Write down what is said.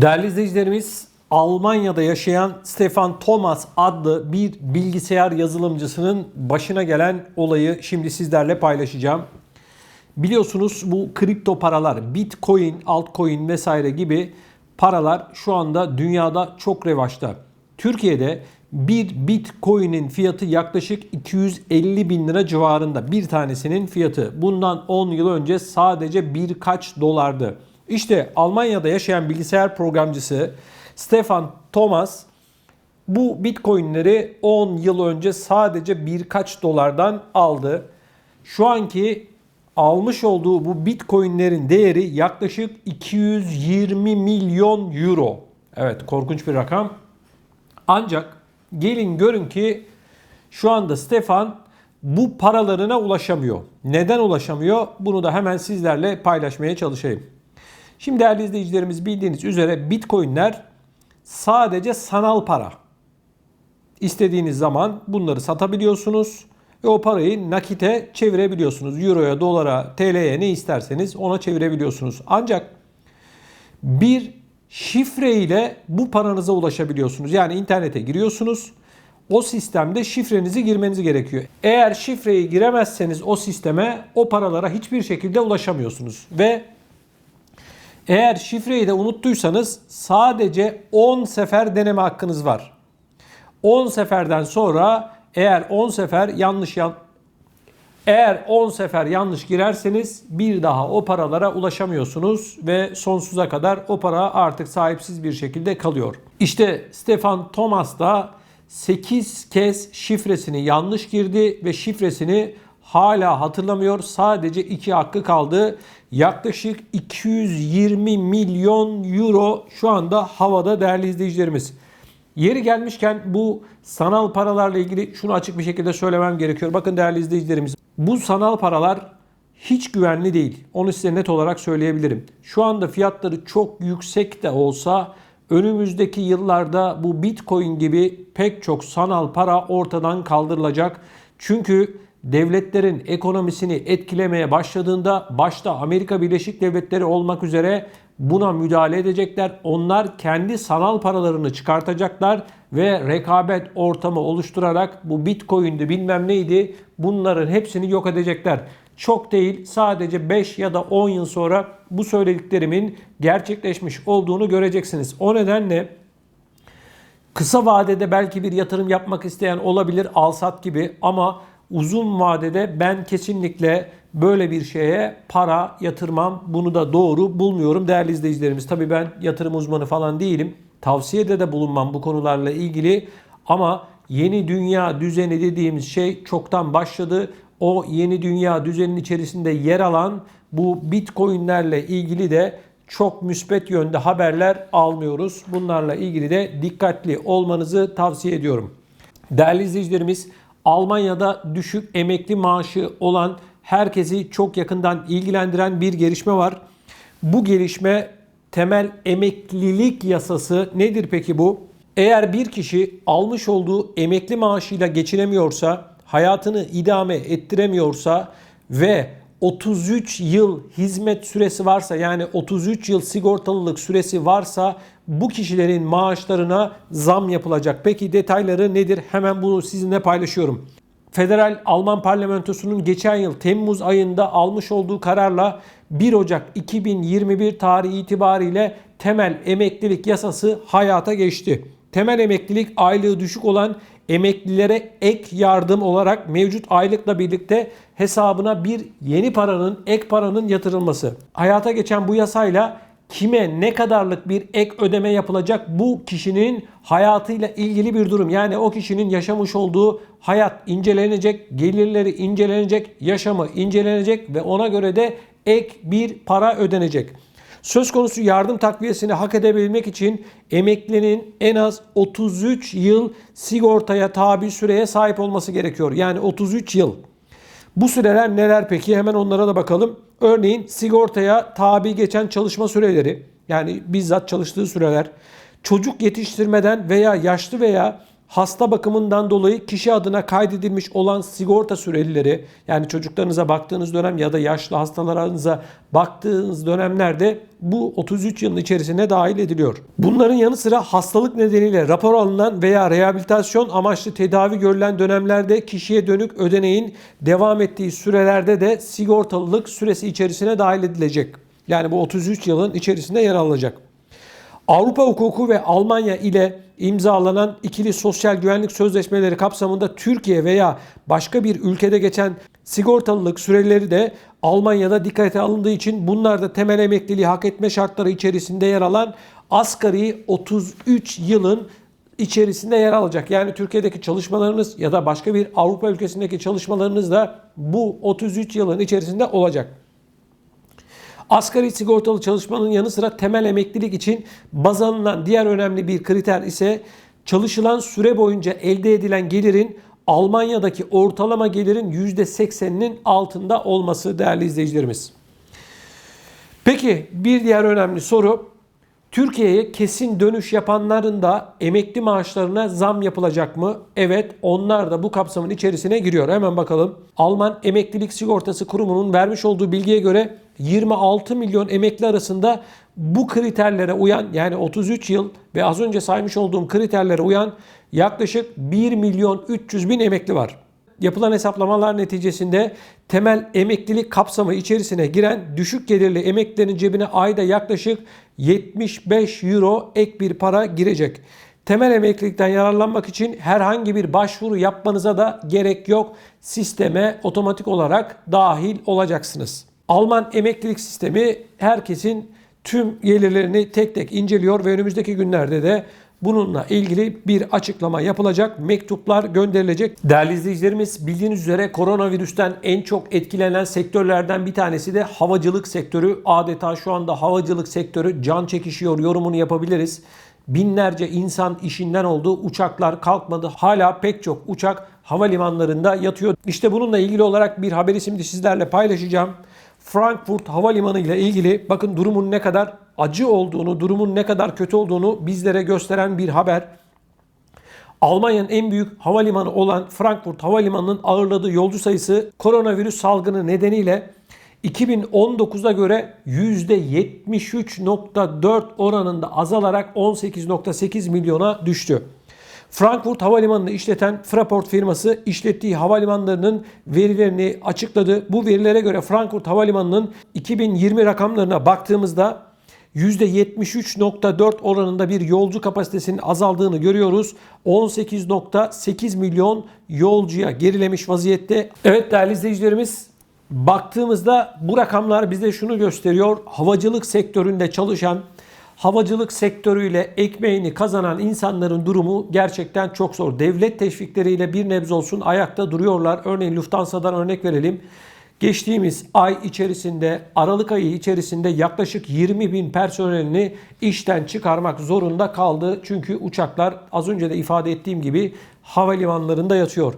Değerli izleyicilerimiz, Almanya'da yaşayan Stefan Thomas adlı bir bilgisayar yazılımcısının başına gelen olayı şimdi sizlerle paylaşacağım. Biliyorsunuz bu kripto paralar, bitcoin, altcoin vesaire gibi paralar şu anda dünyada çok revaçta. Türkiye'de bir bitcoin'in fiyatı yaklaşık 250 bin lira civarında bir tanesinin fiyatı. Bundan 10 yıl önce sadece birkaç dolardı. İşte Almanya'da yaşayan bilgisayar programcısı Stefan Thomas bu bitcoinleri 10 yıl önce sadece birkaç dolardan aldı. Şu anki almış olduğu bu bitcoinlerin değeri yaklaşık 220 milyon euro. Evet korkunç bir rakam. Ancak gelin görün ki şu anda Stefan bu paralarına ulaşamıyor. Neden ulaşamıyor? Bunu da hemen sizlerle paylaşmaya çalışayım. Şimdi değerli izleyicilerimiz bildiğiniz üzere bitcoinler sadece sanal para. İstediğiniz zaman bunları satabiliyorsunuz ve o parayı nakite çevirebiliyorsunuz. Euroya, dolara, TL'ye ne isterseniz ona çevirebiliyorsunuz. Ancak bir şifre ile bu paranıza ulaşabiliyorsunuz. Yani internete giriyorsunuz. O sistemde şifrenizi girmeniz gerekiyor. Eğer şifreyi giremezseniz o sisteme o paralara hiçbir şekilde ulaşamıyorsunuz. Ve eğer şifreyi de unuttuysanız sadece 10 sefer deneme hakkınız var. 10 seferden sonra eğer 10 sefer yanlış yan eğer 10 sefer yanlış girerseniz bir daha o paralara ulaşamıyorsunuz ve sonsuza kadar o para artık sahipsiz bir şekilde kalıyor. İşte Stefan Thomas da 8 kez şifresini yanlış girdi ve şifresini hala hatırlamıyor. Sadece 2 hakkı kaldı. Yaklaşık 220 milyon euro şu anda havada değerli izleyicilerimiz. Yeri gelmişken bu sanal paralarla ilgili şunu açık bir şekilde söylemem gerekiyor. Bakın değerli izleyicilerimiz bu sanal paralar hiç güvenli değil. Onu size net olarak söyleyebilirim. Şu anda fiyatları çok yüksek de olsa önümüzdeki yıllarda bu Bitcoin gibi pek çok sanal para ortadan kaldırılacak. Çünkü devletlerin ekonomisini etkilemeye başladığında başta Amerika Birleşik Devletleri olmak üzere buna müdahale edecekler. Onlar kendi sanal paralarını çıkartacaklar ve rekabet ortamı oluşturarak bu Bitcoin'di bilmem neydi bunların hepsini yok edecekler. Çok değil sadece 5 ya da 10 yıl sonra bu söylediklerimin gerçekleşmiş olduğunu göreceksiniz. O nedenle kısa vadede belki bir yatırım yapmak isteyen olabilir alsat gibi ama uzun vadede ben kesinlikle böyle bir şeye para yatırmam. Bunu da doğru bulmuyorum değerli izleyicilerimiz. Tabii ben yatırım uzmanı falan değilim. Tavsiyede de bulunmam bu konularla ilgili ama yeni dünya düzeni dediğimiz şey çoktan başladı. O yeni dünya düzeninin içerisinde yer alan bu bitcoinlerle ilgili de çok müspet yönde haberler almıyoruz. Bunlarla ilgili de dikkatli olmanızı tavsiye ediyorum. Değerli izleyicilerimiz Almanya'da düşük emekli maaşı olan herkesi çok yakından ilgilendiren bir gelişme var. Bu gelişme temel emeklilik yasası nedir peki bu? Eğer bir kişi almış olduğu emekli maaşıyla geçinemiyorsa, hayatını idame ettiremiyorsa ve 33 yıl hizmet süresi varsa yani 33 yıl sigortalılık süresi varsa bu kişilerin maaşlarına zam yapılacak. Peki detayları nedir? Hemen bunu sizinle paylaşıyorum. Federal Alman Parlamentosu'nun geçen yıl Temmuz ayında almış olduğu kararla 1 Ocak 2021 tarihi itibariyle temel emeklilik yasası hayata geçti. Temel emeklilik aylığı düşük olan emeklilere ek yardım olarak mevcut aylıkla birlikte hesabına bir yeni paranın, ek paranın yatırılması. Hayata geçen bu yasayla kime ne kadarlık bir ek ödeme yapılacak bu kişinin hayatıyla ilgili bir durum. Yani o kişinin yaşamış olduğu hayat incelenecek, gelirleri incelenecek, yaşamı incelenecek ve ona göre de ek bir para ödenecek. Söz konusu yardım takviyesini hak edebilmek için emeklinin en az 33 yıl sigortaya tabi süreye sahip olması gerekiyor. Yani 33 yıl. Bu süreler neler peki? Hemen onlara da bakalım. Örneğin sigortaya tabi geçen çalışma süreleri yani bizzat çalıştığı süreler, çocuk yetiştirmeden veya yaşlı veya hasta bakımından dolayı kişi adına kaydedilmiş olan sigorta sürelileri yani çocuklarınıza baktığınız dönem ya da yaşlı hastalarınıza baktığınız dönemlerde bu 33 yılın içerisine dahil ediliyor. Bunların yanı sıra hastalık nedeniyle rapor alınan veya rehabilitasyon amaçlı tedavi görülen dönemlerde kişiye dönük ödeneğin devam ettiği sürelerde de sigortalılık süresi içerisine dahil edilecek. Yani bu 33 yılın içerisinde yer alacak. Avrupa hukuku ve Almanya ile imzalanan ikili sosyal güvenlik sözleşmeleri kapsamında Türkiye veya başka bir ülkede geçen sigortalılık süreleri de Almanya'da dikkate alındığı için bunlar da temel emekliliği hak etme şartları içerisinde yer alan asgari 33 yılın içerisinde yer alacak. Yani Türkiye'deki çalışmalarınız ya da başka bir Avrupa ülkesindeki çalışmalarınız da bu 33 yılın içerisinde olacak. Asgari sigortalı çalışmanın yanı sıra temel emeklilik için baz alınan diğer önemli bir kriter ise çalışılan süre boyunca elde edilen gelirin Almanya'daki ortalama gelirin %80'inin altında olması değerli izleyicilerimiz. Peki bir diğer önemli soru Türkiye'ye kesin dönüş yapanların da emekli maaşlarına zam yapılacak mı? Evet onlar da bu kapsamın içerisine giriyor. Hemen bakalım. Alman Emeklilik Sigortası Kurumu'nun vermiş olduğu bilgiye göre 26 milyon emekli arasında bu kriterlere uyan yani 33 yıl ve az önce saymış olduğum kriterlere uyan yaklaşık 1 milyon 300 bin emekli var. Yapılan hesaplamalar neticesinde temel emeklilik kapsamı içerisine giren düşük gelirli emeklilerin cebine ayda yaklaşık 75 euro ek bir para girecek. Temel emeklilikten yararlanmak için herhangi bir başvuru yapmanıza da gerek yok. Sisteme otomatik olarak dahil olacaksınız. Alman emeklilik sistemi herkesin tüm gelirlerini tek tek inceliyor ve önümüzdeki günlerde de bununla ilgili bir açıklama yapılacak, mektuplar gönderilecek. Değerli izleyicilerimiz bildiğiniz üzere koronavirüsten en çok etkilenen sektörlerden bir tanesi de havacılık sektörü. Adeta şu anda havacılık sektörü can çekişiyor yorumunu yapabiliriz. Binlerce insan işinden oldu. Uçaklar kalkmadı. Hala pek çok uçak havalimanlarında yatıyor. İşte bununla ilgili olarak bir haberi şimdi sizlerle paylaşacağım. Frankfurt Havalimanı ile ilgili bakın durumun ne kadar acı olduğunu, durumun ne kadar kötü olduğunu bizlere gösteren bir haber. Almanya'nın en büyük havalimanı olan Frankfurt Havalimanı'nın ağırladığı yolcu sayısı koronavirüs salgını nedeniyle 2019'a göre %73.4 oranında azalarak 18.8 milyona düştü. Frankfurt Havalimanı'nı işleten Fraport firması işlettiği havalimanlarının verilerini açıkladı. Bu verilere göre Frankfurt Havalimanı'nın 2020 rakamlarına baktığımızda %73.4 oranında bir yolcu kapasitesinin azaldığını görüyoruz. 18.8 milyon yolcuya gerilemiş vaziyette. Evet değerli izleyicilerimiz baktığımızda bu rakamlar bize şunu gösteriyor. Havacılık sektöründe çalışan havacılık sektörüyle ekmeğini kazanan insanların durumu gerçekten çok zor. Devlet teşvikleriyle bir nebze olsun ayakta duruyorlar. Örneğin Lufthansa'dan örnek verelim. Geçtiğimiz ay içerisinde, Aralık ayı içerisinde yaklaşık 20 bin personelini işten çıkarmak zorunda kaldı. Çünkü uçaklar az önce de ifade ettiğim gibi havalimanlarında yatıyor.